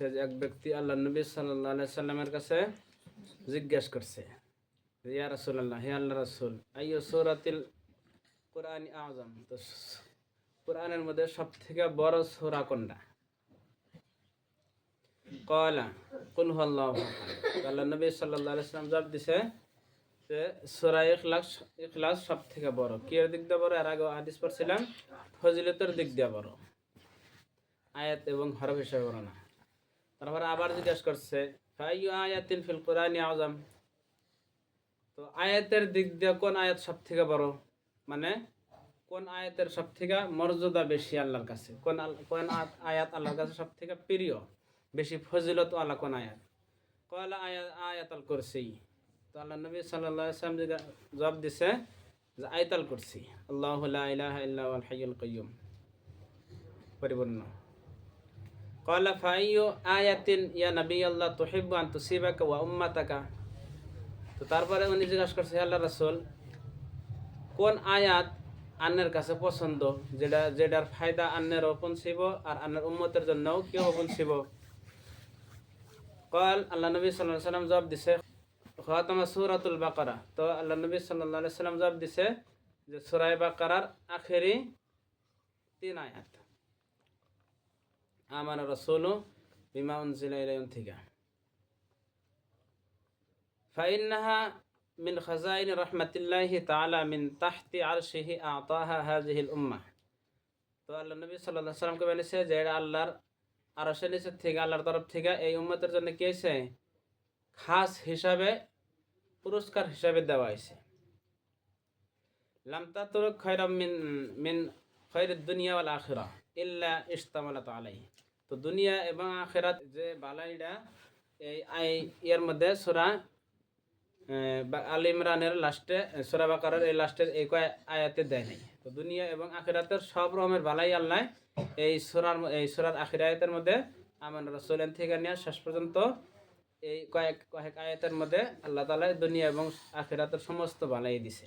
এক ব্যক্তি আল্লাহ নবী সাল্লাহ সাল্লামের কাছে জিজ্ঞেস করছে ইয়া রাসূলুল্লাহ, হে আল্লাহ রাসূল, আইয়ু সূরাতিল কোরআন আযম? তো কোরআনের মধ্যে সবথেকে বড় সূরা কোনটা? কয়লা আহাদ। আল্লাহ নবী আলাইহি সাল্লাম জবাব দিছে যে, সূরা ইখলাস ইখলাস সবথেকে বড়। কি দিক দিয়ে বড়? এর আগে হাদিস পড়ছিলাম, ফজিলতের দিক দিয়ে বড়। আয়াত এবং হরফ হিসেবে বড় না। তারপরে আবার জিজ্ঞাসা করছে আয়াতিন ফিল কোরআনি আযম? তো আয়াতের দিক দিয়ে কোন আয়াত সব থেকে বড়? মানে কোন আয়াতের সব থেকে মর্যাদা বেশি আল্লাহর কাছে? কোন কোন আয়াত আল্লাহর কাছে সব থেকে প্রিয়? বেশি ফজিলত আল্লাহ কোন আয়াত? কয়লা আয়াত আয়াত আল করছি তো আল্লাহ নবী আলাইহি জবাব দিছে যে আয়াতাল করছি আল্লাহু ইল্লা হুয়াল হাইয়ুল কাইয়্যুম। পরিপূর্ণ। কয়লা ফাইও আয়াতিন ইয়া নবী আল্লাহ তোহেব্বু আন তুসিবাকা ওয়া উম্মাতাকা তো তারপরে উনি জিজ্ঞাসা করছে আল্লাহ রাসুল, কোন আয়াত আন্নের কাছে পছন্দ? যেটা, যেটার ফায়দা আন্নের পৌঁছিব আর আন্নের উম্মতের জন্যও কেউ পৌঁছিব কল, আল্লাহ নবী সাল্লাহ সাল্লাম জবাব দিছে, খতামা সুরাতুল বাকারা। তো আল্লাহ নবী সাল্লাহ সাল্লাম জবাব দিছে যে সুরাই বাকারার আখেরি তিন আয়াত। আমার রসোলো বিমা উনসিলা ইলাইন থেকে ফাইন্নাহা মিন খাজাইন রহমতুল্লাহি তালা মিন তাহতি আরশিহি আতাহা হাজিহিল উম্মা। তো আল্লাহ নবী সাল্লাহ সাল্লামকে বলেছে যে এটা আল্লাহর আরশের নিচের থেকে, আল্লাহর তরফ থেকে এই উম্মতের জন্য কি হয়েছে? খাস হিসাবে, পুরস্কার হিসাবে দেওয়া হয়েছে। লামতা তুরক খৈরম মিন মিন খৈর দুনিয়া ওয়াল আখিরা, ইল্লা ইস্তামালাত আলাই তো দুনিয়া এবং আখেরাত যে বালাইটা এই আই এর মধ্যে সূরা আল ইমরানের লাস্টে, সূরা বাকারার এই লাস্টের এই কয় আয়াতে দেয় নাই। তো দুনিয়া এবং আখেরাতের সব রকমের বালাই আল্লাহ এই সূরার এই সূরার আখির আয়াতের মধ্যে আমার রাসূলের থেকে নিয়ে শেষ পর্যন্ত এই কয়েক কয়েক আয়াতের মধ্যে আল্লাহ তালা দুনিয়া এবং আখিরাতের সমস্ত বালাই দিছে।